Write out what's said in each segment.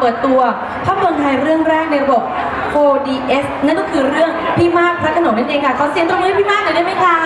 เปิดตัวภาพยนตร์ไทยเรื่องแรกในระบบ 4DX นั่นก็คือเรื่องพี่มากพระขนมนั่นเองค่ะขอเสียงตบมือให้พี่มากหน่อยได้ไหมคะ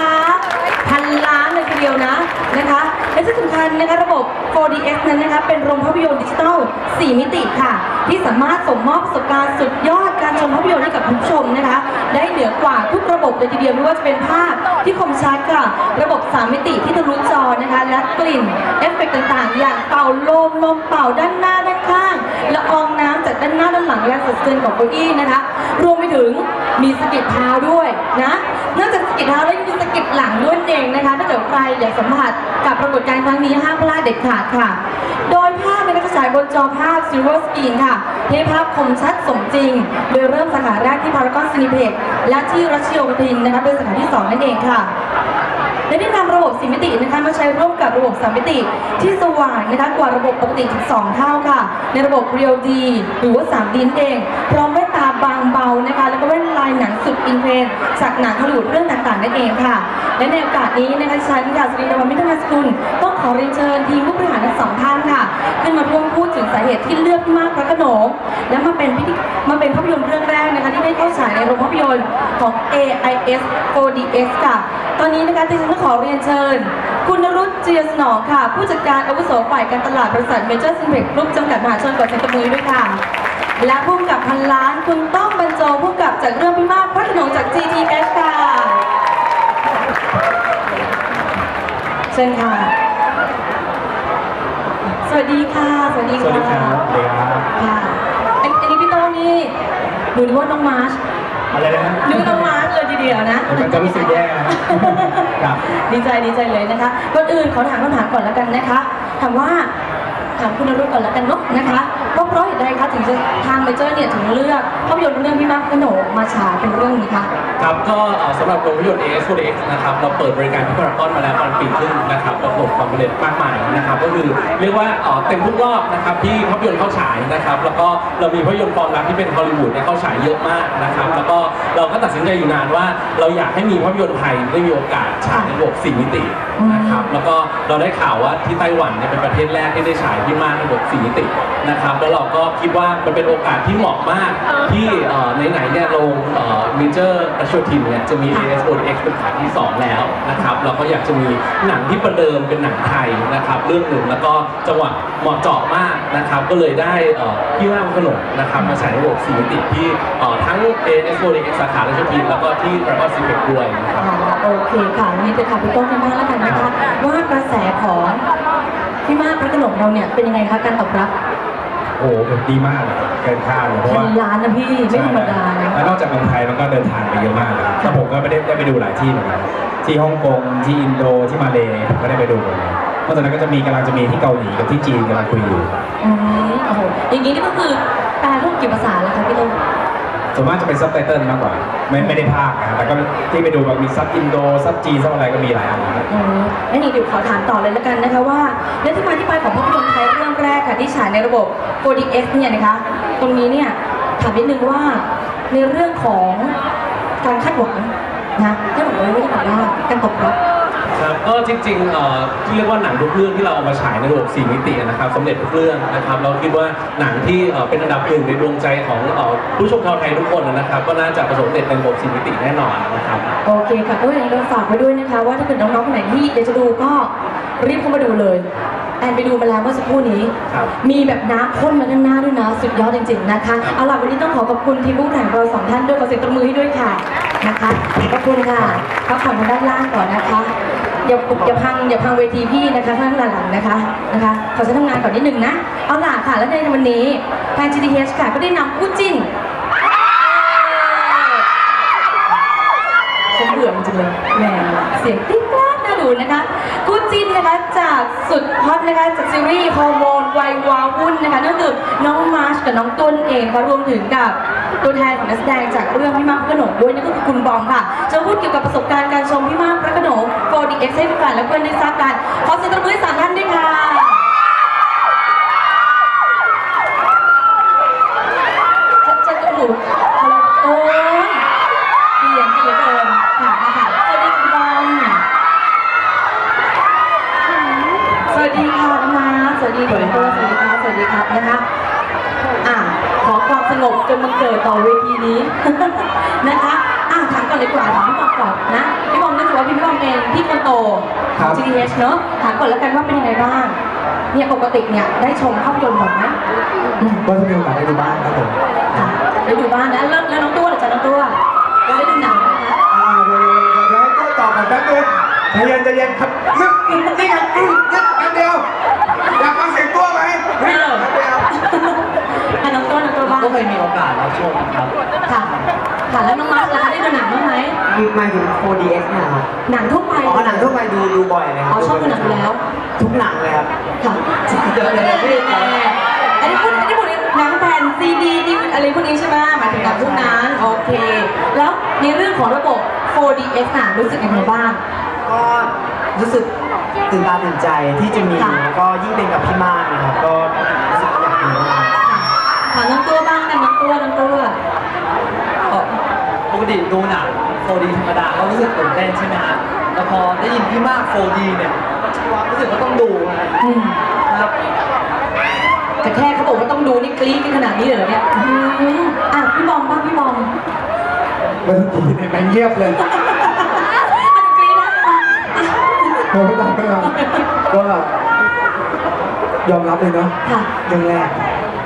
พันล้าน ดียวนะนะคะและที่สำคัญนะคะระบบ 4DX นั้นนะคะเป็นโรงภาพยนตร์ดิจิทัล 4 มิติค่ะ ที่สามารถส่งมอบประสบการณ์สุดยอดการชมภาพยนตร์ให้กับผู้ชมนะคะ ได้เหนือกว่าทุกระบบเลยทีเดียวไม่ว่าจะเป็นภาพที่คมชัดค่ะ ระบบ 3 มิติที่ทะลุจอนะคะ และกลิ่นเอฟเฟกต์ต่างๆ อย่างเป่าลมลมเป่าด้านหน้าด้านข้างละอองน้ำจากด้านหน้าด้านหลังและสัดส่วนของเก้าอี้นะคะ รวมไปถึงมีสก็ดเท้าด้วยนะนอกจากสก็ดเท้าแล้ว สก็ดหลังด้วยเองนะคะ ถ้าเกิดใครอยากสัมผัสกับปรากฏการณ์ครั้งนี้ห้ามพลาดเด็ดขาดค่ะ โดยภาพในกระฉายบนจอภาพ Silver Screen ค่ะให้ภาพคมชัดสมจริง โดยเริ่มสาขาแรกที่พารากอนซินิเพกและที่รัชโยกทินนะคะเป็นสาขาที่ 2 นั่นเองค่ะและได้นำระบบสีมิตินะคะมาใช้ร่วมกับระบบสามมิติ ที่สว่างนะคะกว่าระบบปกติถึง2เท่าค่ะ ในระบบ Real D หรือว่า 3D นั่นเองพร้อมแว่นตาบาง ล้วก็แว่นลายหนังสุดอินเทรนด์จากหนังฮอลลีวูดเรื่องต่างๆนั่นเองค่ะ และในโอกาสนี้นะคะฉันค่ะสุรินทร์วันมิตรนาสกุลต้องขอเรียนเชิญทีมผู้บริหารทั้งสองท่านค่ะ ขึ้นมาร่วมพูดถึงสาเหตุที่เลือกมากพระขนงและมาเป็นพิธีมาเป็นภาพยนตร์เรื่องแรกนะคะที่ได้เข้าฉายในโรงภาพยนตร์ของ AIS 4DX ค่ะ ตอนนี้นะคะที่ฉันต้องขอเรียนเชิญ คุณนรุตเจียสนองค่ะ ผู้จัดการอาวุโสฝ่ายการตลาดบริษัทเมเจอร์ซินเพ็กกรุ๊ปจำกัดมหาชนกับเซนตมือด้วยค่ะ และผู้กำกับพันล้านคุณต้องบรรจงผู้กำกับจากเรื่องพี่มากพระโขนงจาก GTS ค่ะเชิญค่ะ สวัสดีค่ะ สวัสดีสวัสดีครับสวัสดีครับค่ะอันอันนี้พี่โต้งนี่หนูนึกว่าน้องมาร์ชอะไรนะฮะนึกว่าน้องมาร์ชเลยทีเดียวนะ มันก็รู้สึกแย่นะครับดีใจดีใจเลยนะคะก่อนอื่นขอถามคำถามก่อนแล้วกันนะคะ ถามว่าถามคุณนรุตก่อนแล้วกันเนาะนะคะ ว่าเพราะเหตุใดคะถึงจะทางเมเจอร์เนี่ยถึงเลือกภาพยนตร์เรื่องพี่มากขนงมาฉายเป็นเรื่องนี้คะครับก็เอ่อสำหรับโรงภาพยนตร์ AS 4DX นะครับเราเปิดบริการที่พารากอนมาแล้วประมาณปีครึ่งนะครับประสบความสำเร็จมากมายนะครับก็คือเรียกว่าเอ่อเต็มทุกรอบนะครับที่ภาพยนตร์เข้าฉายนะครับแล้วก็เรามีภาพยนตร์ฟอร์มลับที่เป็นฮอลลีวูดเนี่ยเข้าฉายเยอะมากนะครับแล้วก็เราก็ตัดสินใจอยู่นานว่าเราอยากให้มีภาพยนตร์ไทยได้มีโอกาสฉายในระบบ4มิตินะครับแล้วก็เราได้ข่าวว่าที่ไต้หวันเนี่ยเป็นประเทศแรกที่ได้ฉายที่มากในระบบ4มิตินะครับแล้วเราก็คิดว่ามันเป็นโอกาสที่เหมาะมาก ที่เอ่อไหนๆเนี่ยโรงเมเจอร์รัชโยธินเนี่ยจะมี AS ODX เป็นขาที่ 2 แล้วนะครับเราก็อยากจะมีหนังที่ประเดิมเป็นหนังไทยนะครับเรื่องหนึ่งแล้วก็จังหวะเหมาะเจาะมากนะครับก็เลยได้เอ่อพี่ว่างขนมนะครับมาฉายในระบบ4มิติที่เอ่อทั้ง AS ODX สาขารัชโยธินแล้วก็ที่ประกอบซีเพ็กด้วยนะครับอ๋อโอเคค่ะนี่จะถามพี่โต้งกันบ้างแล้วกันนะคะว่ากระแสของพี่มากพระโขนงเราเนี่ยเป็นยังไงคะการตอบรับ โอ้โหมันดีมากเลยครับเกินคาดเลยเพราะพัว่านล้านนะพี่ไม่ธรรมดานะแล้วนอกจากเมืองไทยมันก็เดินทางไปเยอะมากเลยครับแล้วผมก็ไม่ได้ได้ไปดูหลายที่เหมือนกันที่ฮ่องกงที่อินโดที่มาเลผมก็ได้ไปดูหมดเลยนอกจากนั้นก็จะมีกำลังจะมีที่เกาหลีกับที่จีนกำลังคุยอยู่ อืมโอ้โหอย่างนี้นี่ก็คือแปลรูปกี่ภาษาแล้วคะพี่โต้ง ส่วนมากจะเป็นซับไตเติลมากกว่า ไม่ไม่ได้ภาคนะแต่ก็ที่ไปดูแบบมีซับอินโดซับจีนซับอะไรก็มีหลายอันนะครับ อืมแล้วนี่เดี๋ยวขอถามต่อเลยแล้วกันนะคะว่าและที่มาที่ไปของภาพยนตร์ไทยเรื่องแรกค่ะที่ฉายในระบบ 4DX เนี่ยนะคะ ตรงนี้เนี่ยถามนิดนึงว่าในเรื่องของการคาดหวังนะคาดหวังไว้ไม่ได้บอกว่าการตอบรับ ครับก็จริงๆเอ่อที่เรียกว่าหนังทุกเรื่องที่เราเอามาฉายในระบบ4มิตินะครับสำเร็จทุกเรื่องนะครับเราคิดว่าหนังที่เอ่อเป็นอันดับหนึ่งในดวงใจของเอ่อผู้ชมชาวไทยทุกคนนะครับ ก็น่าจะประสบความสำเร็จในระบบ4มิติแน่นอนนะครับ โอเคค่ะก็ยังไงก็ฝากไว้ด้วยนะคะ ว่าถ้าเกิดน้องๆคนไหนที่อยากจะดูก็รีบเข้ามาดูเลย แอนไปดูมาแล้วเมื่อสักครู่นี้ ครับ มีแบบน้ำพ่นมาข้างหน้าด้วยนะสุดยอดจริงๆนะคะครับเอาล่ะวันนี้ต้องขอขอบคุณทีมผู้แข่งเราสองท่านด้วยขอเสียงตบมือให้ด้วยค่ะนะคะขอบคุณค่ะพักผ่อนทางด้านล่างก่อนนะคะ อย่าปุกอย่าพังอย่าพังเวทีพี่นะคะข้างหลังๆนะคะนะคะขอฉันทำงานก่อนนิดนึงนะ เอาล่ะค่ะ แล้วในวันนี้ทาง GTH ค่ะก็ได้นำคู่จิ้นฉันเบื่อจริงเลยแหมเสียงติ๊กต๊อกน่าดูนะคะคู่จิ้นนะคะ จากสุดฮอตนะคะจากซีรีส์ฮอร์โมนวัยวาวุ่นนะคะนั่นคือน้องมาร์ชกับน้องต้นเองค่ะรวมถึงกับตัวแทนของนักแสดงจากเรื่องพี่มากพระโขนงด้วยนั่นก็คือคุณบอมค่ะจะพูดเกี่ยวกับประสบการณ์การชมพี่มากพระโขนง 4DX ให้แฟนและเพื่อนได้ทราบกันขอเสียงตบมือให้สามท่านด้วยค่ะ ครับนะคะอะขอความสงบจนมันเกิดต่อเวทีนี้นะคะอะถามก่อนเลยกว่าถามพี่อมก่อนนะพี่บอมนึกถึงว่าพี่บอมเป็นพี่คนโตของ GDH เนอะถามก่อนแล้วกันว่าเป็นยังไงบ้างเนี่ยปกติเนี่ยได้ชมภาพยนตร์บ่อยไหมก็จะมีโอกาสได้ดูบ้างครับผมค่ะได้ดูบ้างนะแล้วแล้วน้องตัวหรือจ๊ะน้องตัวได้ดูหนังนะมคะอ่าเดี๋ยวเดี๋ยวก็ตอบกันแป๊บนึงใจเย็นใจเย็นครับนี่ครับนึกแป๊บเดียว อะน้องตัวน้องตัวบ้างก็เคยมีโอกาสรับชมครับค่ะ ค่ะแล้วน้องมาร์คล่ะคะได้ดูหนังบ้างไหมหมายถึง 4DX เนะครับหนังทั่วไปอ๋อหนังทั่วไปดูดูบ่อยเลยครัอ๋อชอบดูหนังอยู่แล้วทุกหนังเลยครับค่ะเดี๋ยวเดี๋ยวเดี๋ยวพี่อันนี้พูดอันนี้พูดหนังแผ่นซีดีดีอะไรพวกนี้ใช่ไหมหมายถึงหนังพวกนั้นโอเค แล้วในเรื่องของระบบ 4DX น่ะรู้สึกยังไงบ้าง ก็รู้สึกตื่นตาตื่นใจที่จะมีค่ะแล้วก็ยิ่งเป็นกับพี่มากนะครับก็รู้สึกอยากดูมาก ค่ะถามน้องตัวบ้างนะน้องตัวน้องตัวปกติดูหนัง 4D ธรรมดาก็รู้สึกตื่นเต้นใช่ไหมฮะแต่พอได้ยินพี่มาก 4D เนี่ยรู้สึกว่าต้องดูนะอืมครับแต่แค่เขาบอกว่าต้องดูนี่กรี๊ดกันขนาดนี้เลยเหรอเนี่ยอืมอะพี่บอมบ้างพี่บอมเมื่อกี้เนี่ยมันเงียบเลยอันกรี๊ดได้ไหมอะผมไม่ต้องไม่ต้องก็ยอมรับเลยเนาะค่ะเรื่องแรก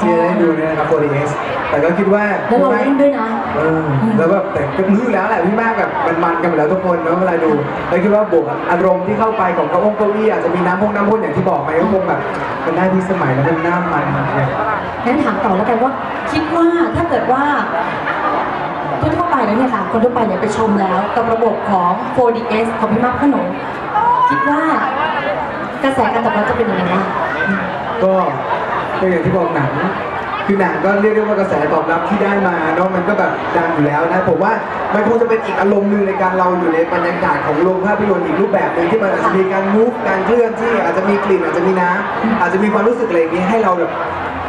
ที่ได้ดูเนี่ยนะครับ 4DX แต่ก็คิดว่าแล้วเราเล่นด้วยนะ เออแล้วแบบแต่ก็รู้อยู่แล้วแหละพี่มากแบบมันมันๆกันหมดแล้วทุกคนเนาะเวลาดูแล้วคิดว่าบวกกับอารมณ์ที่เข้าไปของเก้าองเก้าอี้อาจจะมีน้ำพงน้ำพ่นอย่างที่บอกไปก็คงแบบมันได้ที่สมัยแล้วมันหน้ามันเนี่ยงั้นถามต่อแล้วกันว่า คิดว่าถ้าเกิดว่าทั่วๆไปแล้วเนี่ยค่ะคนทั่วไปเนี่ยไปชมแล้วกับระบบของ 4DS ของพี่มากขนมคิดว่ากระแสการตอบรับจะเป็นยังไงบ้างก็ ก็อย่างที่บอกหนังคือหนังก็เรียกได้ว่ากระแสตอบรับที่ได้มาเนาะมันก็แบบดังอยู่แล้วนะผมว่ามันคงจะเป็นอีกอารมณ์หนึ่งในการเราอยู่ในบรรยากาศของโรงภาพยนตร์อีกรูปแบบหนึ่งที่มันอาจจะมีการมูฟการเคลื่อนที่อาจจะมีกลิ่นอาจจะมีน้ำอาจจะมีความรู้สึกอะไรอย่างนี้ให้เราแบบ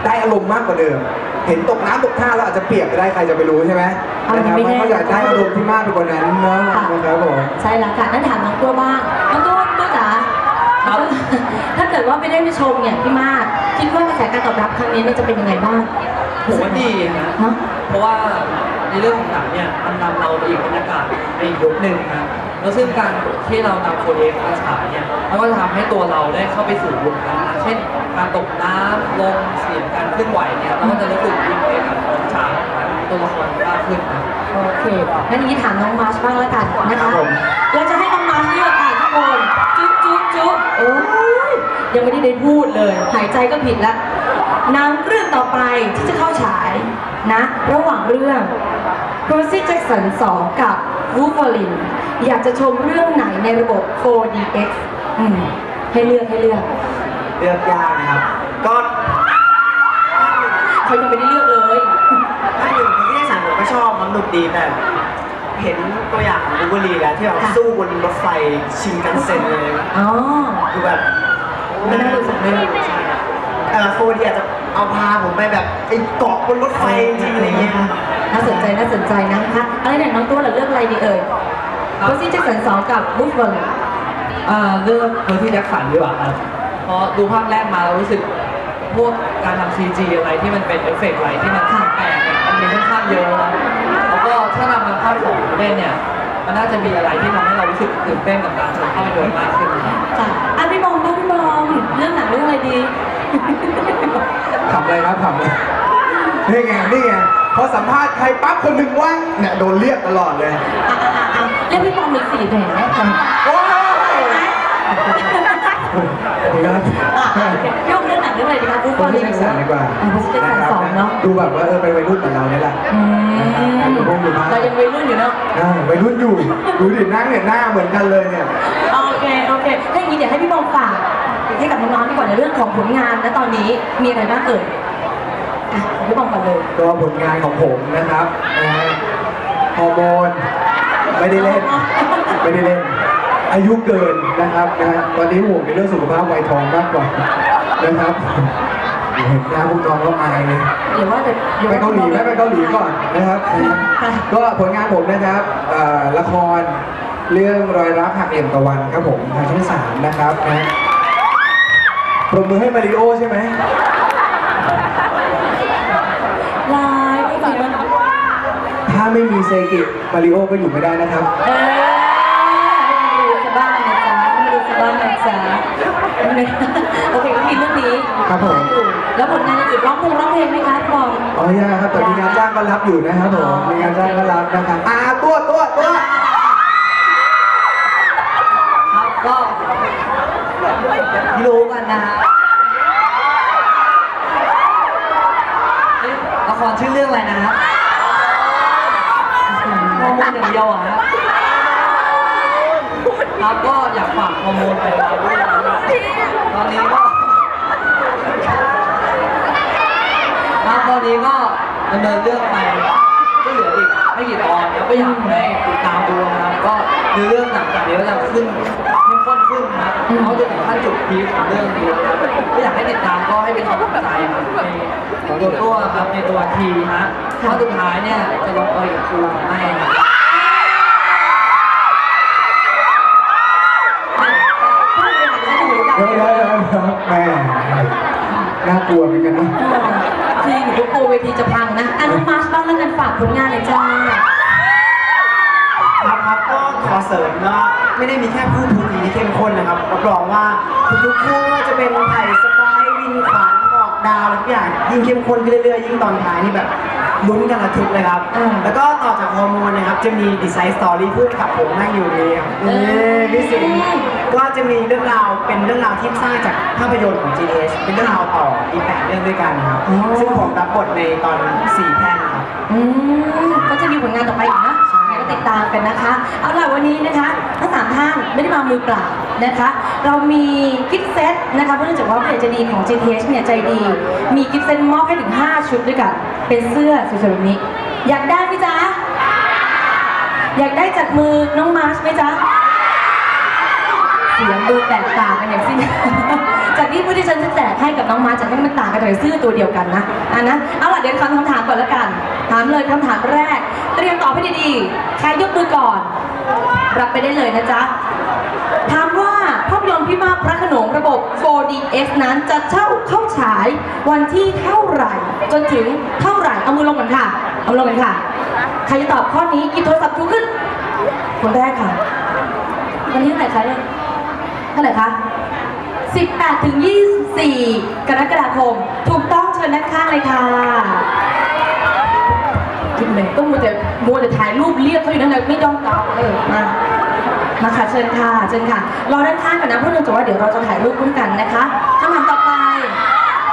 ได้อารมณ์มากกว่าเดิม เห็นตกน้ำตกท่าแล้วอาจจะเปียกไปได้ใครจะไปรู้ใช่ไหมเอานะครับไม่มันแน่ก็อยากได้อารมณ์ที่มากไปกว่านั้นเนาะค่ะนะครับผมใช่แล้วค่ะนั่นถามน้องตัวบ้างน้องตัวตัวจ๋าครับ ถ้าเกิดว่าไม่ได้ไปชมเนี่ยพี่มาก คิดว่ากระแสการตอบรับครั้งนี้เนี่ยจะเป็นยังไงบ้างผมว่าดีนะเนาะเพราะว่าในเรื่องของหนังเนี่ยมันนำเราไปอีกบรรยากาศในอีกยุคหนึ่งนะแล้วซึ่งการที่เรานำ 4DX มาฉายเนี่ยมันก็จะทำให้ตัวเราได้เข้าไปสู่ยุคนั้นนะเช่น การตกน้ำลมเสียงการเคลื่อนไหวเนี่ยเราก็จะรู้สึกอินไปกับฉากตัวละครมากขึ้นนะโอเคงั้นอย่างนี้ถามน้องมาร์ชบ้างแล้วกันนะครัคะบผมเราจะให้ บจุ๊บจุ๊บโอ้ยยังไม่ได้ได้พูดเลย หายใจก็ผิดละหนังเรื่องต่อไปที่จะเข้าฉายนะ ระหว่างเรื่อง Percy Jackson 2 กับ Wolverine อยากจะชมเรื่องไหนในระบบ 4DX อืมให้เลือกให้เลือกเลือกยากนะครับ ก็เขายังไม่ได้เลือกเลยถ้าหนึ่งที่ได้สารผมก็ชอบมันหนุกดีแต่ เห็นตัวอย่างของบูเบอรีแล้วที่แบบค่ะสู้บนรถไฟชินกันเซ็นเลยอ๋อคือแบบไม่น่าดูสักเรื่องเออโฟดีอาจจะเอาพาผมไปแบบไอ้เกาะบนรถไฟจริงอะไรเงี้ยน่าสนใจน่าสนใจนะคะอะไรเนี่ยน้องตัวเหรอเลือกอะไรดีเอ่ย Percy Jackson 2กับ Wolverine อ่าเลือกเพอร์ซี่แจ็คสันดีกว่าครับเพราะดูภาคแรกมาเรารู้สึกพวกการทำ CG อะไรที่มันเป็นเอฟเฟกต์อะไรที่มันแปลกเนี่ยมันมีค่อนข้างเยอะนะแล้วก็ ถ้านำมาภาคสองเล่นเนี่ย มันน่าจะมีอะไรที่ทำให้เรารู้สึกตื่นเต้นกับการชมภาพยนตร์มากขึ้นนะครับค่ะอะพี่บอมบ้างพี่บอมเรื่องหนังเรื่องอะไรดีขำเลยครับขำเลยนี่ไงนี่ไงพอสัมภาษณ์ใครปั๊บคนหนึ่งว่างเนี่ยโดนเรียกตลอดเลยอะอะอะอะเรื่องพี่บอมมีสี่แผลไหมคะโอ้ย ครับอะ โอเคพี่บอมเรื่องหนังเรื่องอะไรดีคะคน Wolverine ที่แจ็คสันดีกว่าอะ Percy Jackson สองเนาะดูแบบว่าเออเป็นวัยรุ่นกับเราเนี่ยแหละอืมนะครับดูพวกดูบ้างเรายังวัยรุ่นอยู่เนาะ อ่าวัยรุ่นอยู่ ดูดินั่งเนี่ยหน้าเหมือนกันเลยเนี่ย โอเค โอเค ถ้าอย่างนี้เดี๋ยวให้พี่บอมฝากให้กับน้องๆดีกว่าในเรื่องของผลงานและตอนนี้มีอะไรบ้างเอ่ยอะพี่บอมก่อนเลยก็ผลงานของผมนะครับนะฮะฮอร์โมนไม่ได้เล่น ไม่ได้เล่น อายุเกินนะครับนะฮะตอนนี้ห่วงในเรื่องสุขภาพวัยทองมากกว่า นะครับเห็นหน้าพวกน้องก็อายเลยเดี๋ยวว่าจะดี๋ยวไปว่เกาหลีไหมไปเกาหลีก่อนนะครับค่ะก็ผลงานผมนะครับเอ่อละครเรื่องรอยรักหักเหลี่ยมตะวันครับผมทางช่องสามนะครับนะปรบมือให้มาริโอใช่ไหมลายไม่ดีมันไม่มีเซกิมาริโอก็อยู่ไม่ได้นะครับ เออให้มันดูสบ้างนะจ๊ะให้มันดูสบ้างนะจ๊ะโอเคก็มีเรื่องนี้ ครับผมแล้วผลงานอื่นร้องเพลงร้องเพลงไหมคะบองอ๋อยังครับแต่มีงานจ้างก็รับอยู่นะครับผมมีงานจ้างก็รับนะครับอ่าตัวตัวตัวครับก็รู้กันนะฮะเอ๊ะละครชื่อเรื่องอะไรนะฮะฮอร์โมนอย่างเดียวอะฮะครับก็อยากฝากฮอร์โมนไปเราด้วยนะตอนนี้ก็ครับตอ นนี้ก็ดำเนินเรื่องไปก็เหลืออีกไม่กี่ตอนแล้วก็อยากให้ติดตามดูนะครับก็เนื้อเรื่องหลังจากนี้ก็จะขึ้นเข้มข้นขึ้นนะครับเขาจะถึงขั้นจุดพีคของเรื่องนี้แล้วนะครับก็อยากให้ติดตามก็ให้เป็นกำลังใจครับในตัวตัวครับในตัวทีฮะเพราะสุดท้ายเนี่ยจะลงเอยกับครูให้ครับเดี๋ยวเดี๋ยวเดี๋ยวเดี๋ยวแม่น่ากลัวเหมือนกันนะ คืออยู่ทุกโอเวทีจะพังนะอันน้องมาร์ชบ้างแล้วกันฝากผลงานเลยจ้าครับครับก็ขอเสริมว่าไม่ได้มีแค่คู่ทูทีที่เข้มข้นนะครับรับรองว่าทุกๆคู่ไม่ว่าจะเป็นไผ่สไปร์วินขวัญหมอกดาวอะไรทุกอย่างยิ่งเข้มข้นขึ้นเรื่อยๆยิ่งตอนท้ายนี่แบบลุ้นกันระทึกเลยครับอืมแล้วก็ต่อจากฮอร์โมนนะครับจะมีดีไซน์สตอรี่พูดกับผมนั่งอยู่นี่ครับนี่พี่สิงห์ ก็จะมีเรื่องราวเป็นเรื่องราวที่สร้างจากภาพยนตร์ของ GDH เป็นเรื่องราวต่ออีกแปดเรื่องด้วยกันครับซึ่งผมรับบทในตอนสี่แพร่งครับอืมก็จะมีผลงานต่อไปอีกนะยังไงก็ติดตามกันนะคะ เอาล่ะวันนี้นะคะทั้งสามท่านไม่ได้มามือเปล่านะคะ เรามีกิฟต์เซตนะคะเพราะเนื่องจากว่าเพจใจดีของ JTH เนี่ยใจดี มีกิฟต์เซตมอบให้ถึง 5 ชุดด้วยกัน เป็นเสื้อสวยๆแบบนี้ อยากได้ไหมจ๊ะ อยากได้จากมือน้องมาร์ชไหมจ๊ะเสียงดูแตกต่างกันอย่างสิ้นจากที่ผู้ที่ฉันจะแจกให้กับน้องมาจากให้มันต่างกันแต่เสื้อตัวเดียวกันนะอะนะเอาล่ะเดี๋ยวคำคำถามก่อนล้วกัน ถามเลยคำถามแรก เตรียมตอบให้ดีๆ ใครยกมือก่อน รับไปได้เลยนะจ๊ะ ถามว่าภาพยนตร์พิมพ์พระขนงระบบ 4DX นั้นจะเช่าเข้าฉายวันที่เท่าไหร่ จนถึงเท่าไหร่ เอามือลงกันค่ะ เอามือลงกันค่ะ ใครจะตอบข้อนี้หยิบโทรศัพท์ทุกขึ้น คนแรกค่ะวันที่เท่าไหร่คะเนี่ย ท่าไหร่คะ 18 ถึง 24 กรกฎาคม ถูกต้องเชิญด้านข้างเลยค่ะกินเลยต้องมัวแต่มัวแต่ถ่ายรูปเรียกเขาอยู่นั่นเลยไม่ต้องตอบเออมามาค่ะเชิญค่ะเชิญค่ะรอด้านข้างก่อนนะเพราะเนื่องจากว่าเดี๋ยวเราจะถ่ายรูปร่วมกันนะคะคำถามต่อไป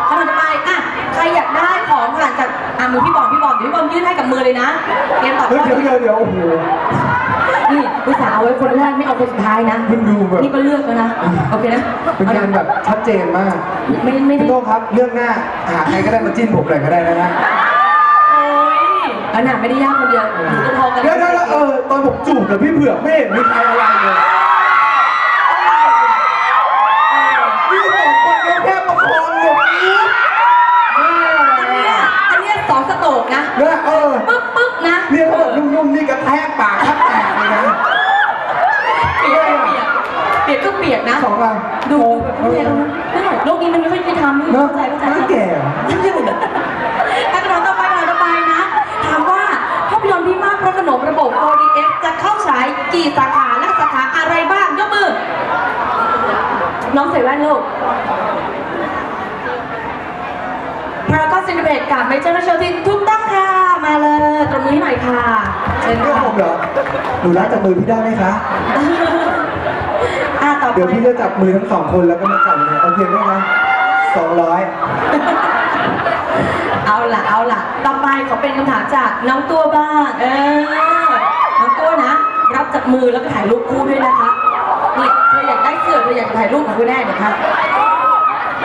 คำถามต่อไปอะใครอยากได้ของผ่านจากอะมือพี่บอมพี่บอมเดี๋ยวพี่บอมยื่นให้กับมือเลยนะเตรียมตอบเฮ้ยข้อเดี๋ยวนี้เดี๋ยวเดี๋ยวโอ้โห นี่อุตส่าห์เอาไว้คนแรกไม่เอาคนสุดท้ายนะมันดูแบบ นี่ก็เลือกแล้วนะ โอเคนะเป็นการแบบชัดเจนมากไม่ไม่ได้พี่โต้งครับเรื่องหน้าหาใครก็ได้มาจิ้นผมหน่อยก็ได้นะฮะโอ้ยอันน่ะไม่ได้ยากคนเดียวหนูก็พอกันเดี๋ยวเดี๋ยวเดี๋ยวเออตอนผมจูบกับพี่เผือกไม่เห็นมีใครอะไรเลยพี่สองคนแค่แค่ประคองหลบนิดอันเนี้ยอันเนี้ยสองสโตกนะเนี่ยเออ ปึ๊บปึ๊บนะเรียกว่าแบบนุ่มๆนี่กระแทกปากแทบแตกเลยนะ เปียกเปีย กเปียกก็เปียกนะสองเราดูดูแบบไม่ไหวโลกนี้มันไม่ค่อยยุติธรรมไม่เนอะเข้าใจเข้าใจน่าแก่เหรออะคำถามต่อไปคำถามต่อไปนะ ถามว่าภาพยนตร์พี่มากพระโขนงระบบ 4DX จะเข้าฉายกี่สาขาและสาขาอะไรบ้างยกมือ น้องใส่แว่นลูกพารากอนซินิเบตกับเมเจอร์เชลทินทุกต้องค่ะ มาเลย ตรงนี้หน่อยค่ะเชิญเรื่องค่ะผมเหรอหนูรักจับมือพี่ได้ไหมคะ อะต่อไปเดี๋ยวพี่จะจับมือทั้งสองคนแล้วก็มาจับเลยโอเคไหมคะสองร้อยเอาล่ะเอาล่ะ ต่อไปขอเป็นคำถามจากน้องตัวบ้าง เออ น้องตัวนะ รับจากมือแล้วก็ถ่ายรูปคู่ด้วยนะคะนี่เธออยากได้เสื้อเธออยากถ่ายรูปกับคุณแน่นะคะ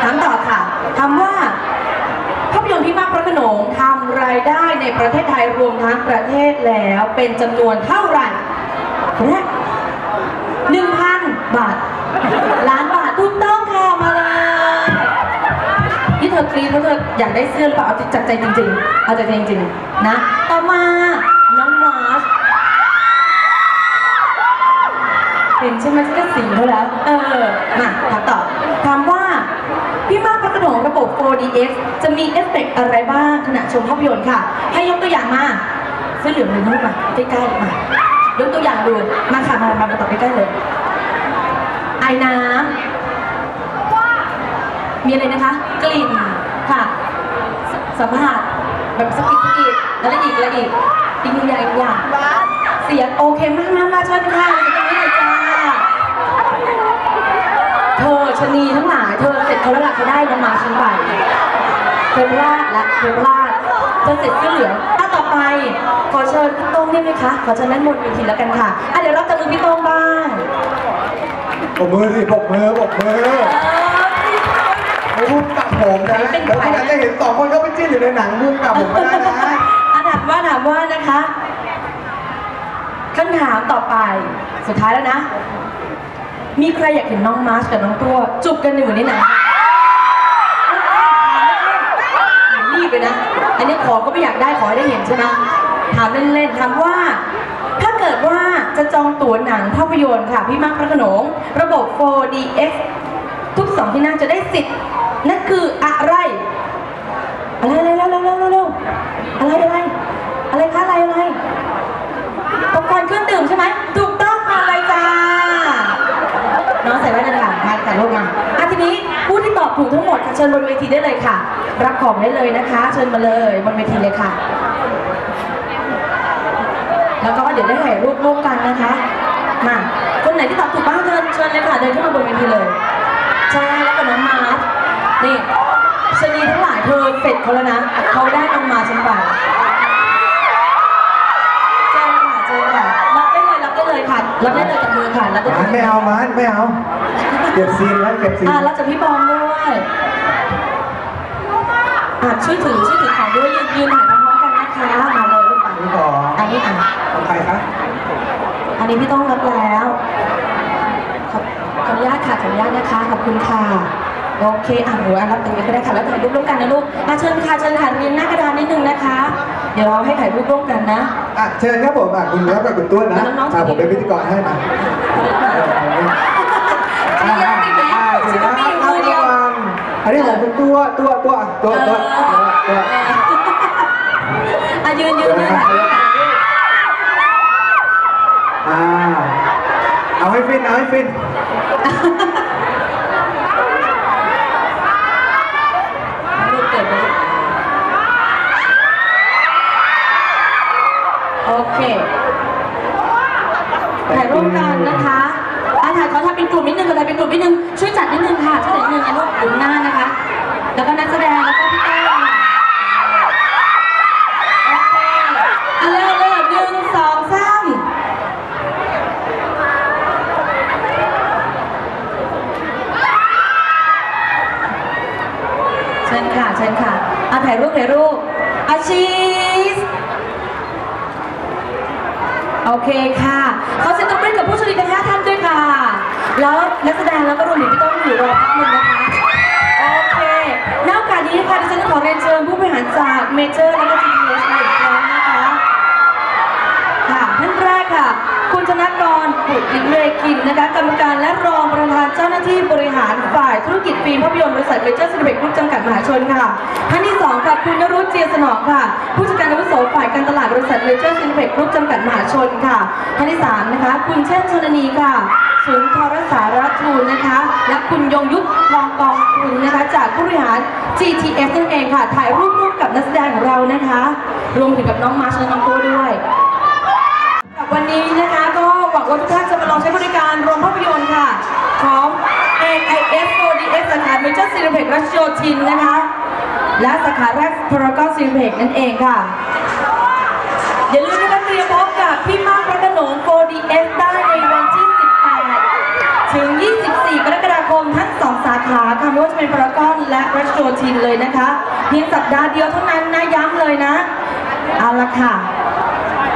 ถามต่อค่ะถามว่าภาพยนตร์พี่มากพระโขนงทำรายได้ในประเทศไทยรวมทั้งประเทศแล้วเป็นจำนวนเท่าไหร่และหนึ่งพัน บาทล้านบาทถูกต้องค่ะมาเลยที่เธอกรี๊ดเพราะเธออยากได้เสื้อหรือเปล่าเอาจากใจจริง ๆ เอาจากใจจริงๆนะต่อมาน้องมาร์ชเห็นใช่ไหมฉันก็สิงเขาแล้ว เออ มาถามต่อถามว่า พี่มากพระโขนงระบบ 4DX จะมีเอฟเฟกต์อะไรบ้างขณะชมภาพยนตร์ค่ะ ให้ยกตัวอย่างมาเสื้อเหลืองเลยลูกมาใกล้ๆมา ยกตัวอย่างดูมาค่ะมามามาต่อใกล้ๆเลย ไอ้น้ำ มีอะไรนะคะ กลิ่นค่ะสสัมผัสแบบสะกิดสะกิดแล้วอะไรอีกอะไรอีกอีกหนึ่งอย่างอีกอย่างเสียงโอเคมากมากมาเชิญค่ะตรงนี้เลยจ้าเธอชะนีทั้งหลายเธอเสร็จเขาแล้วล่ะเขาได้น้ำมาฉันไปเธอพลาดละเธอพลาดเธอเสร็จเสื้อเหลืองถ้าต่อไป ขอเชิญพี่โต้งได้ไหมคะ ขอเชิญด้านบนเวทีแล้วกันค่ะอะเดี๋ยวเราจะมือพี่โต้งบ้างปรบมือสิปรบมือปรบมือ เออไม่พูดกับผมนะเป็นเดี๋ยวใครคุณอาจจะเห็นสองคนเขาไปจิ้นอยู่ในหนังพูดกับผมก็ได้นะอะถามว่าถามว่านะคะคำถามต่อไปสุดท้ายแล้วนะ มีใครอยากเห็นน้องมาร์ชกับน้องตัวจุบกันอยู่ในหนังรีบไปนะ อันนี้ขอก็ไม่อยากได้ขอให้ได้เห็นใช่ไหมถามเล่นๆถามว่า ถ้าเกิดว่าจะจองตั๋วหนังภาพยนตร์ค่ะ พี่มากพระโขนง ระบบ 4DX ทุกส องที่นั่งจะได้สิทธิ์นั่นคืออะไร อะไรอะไรเร็วเร็วเร็วเร็วอะไรอะไรอะไรคะอะไรอะไรอุปกรณ์เครื่องดื่มใช่ไหมถูกต้องมาเลยจ้าน้องใส่แว่นนะคะมาแต่ลูกมาอะทีนี้ผู้ที่ตอบถูกทั้งหมดค่ะเชิญบนเวทีได้เลยค่ะ รับของได้เลยนะคะ เชิญมาเลยบนเวทีเลยค่ะ แล้วก็เดี๋ยวได้ถ่ายรูปร่วมกันนะคะมาคนไหนที่ตอบถูกบ้างเชิญเชิญเลยค่ะเดินขึ้นมาบนเวทีเลย ใช่แล้วก็น้องมาร์ทนี่ชนีทั้งหลายเธอเสร็จเขาแล้วนะเขาได้น้องมาร์ทฉันไปเจอค่ะเจอค่ะรับได้เลยรับได้เลยค่ะรับได้เลยกับมือค่ะรับได้มันเลยไม่เอามันไม่เอาเก็บซีนไว้เก็บซีนอ่ารับจากพี่บอมด้วยอะช่วยถือช่วยถือของด้วยยืนยืนถ่ายพร้อมๆกันนะคะมาเลยลูกอะนี่ขออันนี้อะของใครครับอันนี้พี่ต้องรับแล้วขอข ออนุญาตค่ะขออนุญาตนะคะขอบคุณค่ะโอเคอะหนูอะรับตรงนี้ก็ได้ค่ะแล้วถ่ายรูปร่วมกันนะลูกอะเชิญค่ะเชิญค่ะเรียนหน้ากระดานนิดนึงนะคะ เดี๋ยวเราให้ถ่ายรูปร่วมกันนะ อะเชิญครับผมอะคุณรับกับคุณต้วนนะแล้วน้องๆ อะผมเป็นพิธีกรให้มาอ่าอ่าอ่าถือว่ารับรางวัลอันนี้ของคุณตัวตัวตัวตัวตัวตัวตัวอะยืนยืนยืนถ่ายรูปกันอ่าเอาให้ฟินเอาให้ฟิน รูปเกิดไปลูกโอ เคถ่ายร่วมกันนะคะอาถ่ายขาทำเป็นกลุ่มนิดนึงกันเลยเป็นกลุ่มนิดนึงช่วยจัดนิดนึงค่ะช่วยจัดนิดนึงนะลูกอยู่หน้านะคะ แล้วก็นักแสดง แล้วก็พี่แก้วค่ะโอเคอะเร็วเร็วหนึ่งสองสามเชิญค่ะ เชิญค่ะอะถ่ายรูปถ่ายรูปอาชีส โอเคค่ะ ขอเสียงตบมือกับผู้โชคดีทั้งห้าท่านด้วยค่ะ แล้วนักแสดงแล้วก็รวมถึงพี่ต้นอยู่รอแป๊บนึงนะคะ โอเคณโอกาสนี้ค่ะดิฉันขอเรียนเชิญผู้บริหารจากเมเจอร์แล้วก็ GTS อีกครั้งนะคะ ค่ะท่านแรกค่ะ คุณธนก รปุตติเรกินนะคะกรรมการและรองประธานเจ้าหน้าที่บริหารฝ่ายธุรกิจฟิล์มภาพยนตร์บริษัทเมเจอร์ซีนิเพ็กกรุ๊ปจำกัดมหาชนค่ะท่านที่สองค่ะคุณนรุชเจียสนองค่ะผู้จัดการอาวุโสฝ่ายการตลาดบริษัทเมเจอร์ซีนิเพ็กกรุ๊ปจำกัดมหาชนค่ะท่านที่สามนะคะคุณเช่นชนนีค่ะสุนทรสารทูลนะคะ และคุณยงยุทธทองกองคุณนะคะ จากผู้บริหาร GTS นั่นเองค่ะ ถ่ายรูปร่วมกับนักแสดงของเรานะคะ รวมถึงกับน้องมาร์ชและน้องโก้ด้วย วันนี้นะคะ หวังว่าทุกท่านจะมาลองใช้บริการโรงภาพยนตร์ค่ะ ของ AIS 4DX สาขาเมเจอร์ซีนิเพ็กรัชโยธินนะคะ และสาขาแรกพารากอนซีนิเพ็กนั่นเองค่ะ อย่าลืมนะคะเตรียมพบกับพี่มากพระโขนง 4DX ได้ในวันที่ 18 ถึง 24 กรกฎาคมทั้ง 2 สาขาค่ะไม่ว่าจะเป็นพารากอนและรัชโยธินเลยนะคะ เพียงสัปดาห์เดียวเท่านั้นนะย้ำเลยนะ เอาละค่ะ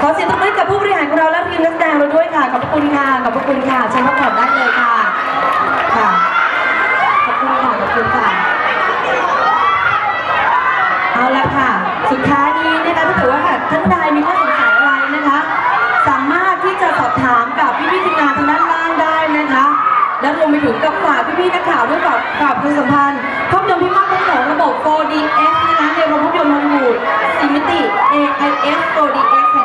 อเสียงตบมือกับผู้บริหารของเราและทีมนักแสดงเราด้วยค่ะ ขอบพระคุณค่ะ ขอบพระคุณค่ะเชิญพักผ่อนได้เลยค่ะ ค่ะ ขอบคุณค่ะ ขอบคุณค่ะ เอาละค่ะ สุดท้ายนี้นะคะถ้าเกิดว่าท่านใดมีข้อสงสัยอะไรนะคะ สามารถที่จะสอบถามกับพี่พี่ทีมงานทางด้านล่างได้นะคะ และรวมไปถึงกับฝากพี่พี่นักข่าวด้วยกับกับคุณสัมพันธ์ภาพยนตร์พิมพ์ทั้งของระบบ 4DX นะคะในโรงภาพยนตร์ฮอลลีวูดซีมิติ AIS 4DX แห่ง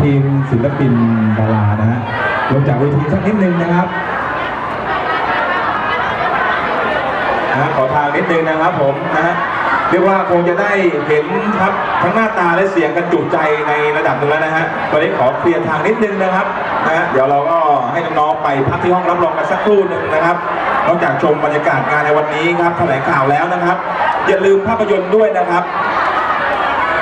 ทีมศิลปินดารานะฮะลงจากเวทีสักนิดนึงนะครับนะขอทางนิดนึงนะครับผมนะฮะเรียกว่าคงจะได้เห็นครับทั้งหน้าตาและเสียงกันจุใจในระดับหนึ่งแล้วนะฮะตอนนี้ขอเคลียร์ทางนิดนึงนะครับนะฮะเดี๋ยวเราก็ให้น้องๆไปพักที่ห้องรับรองกันสักครู่หนึ่งนะครับนอกจากชมบรรยากาศงานในวันนี้ครับแถลงข่าวแล้วนะครับ อย่าลืมภาพยนตร์ด้วยนะครับ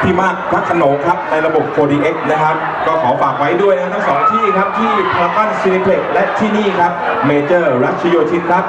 ที่มากพระโขนงครับในระบบ 4DX นะครับ ก็ขอฝากไว้ด้วยนะทั้งสองที่ครับที่พารากอนซีนิเพล็กและที่นี่ครับเมเจอร์รัชโยธินครับ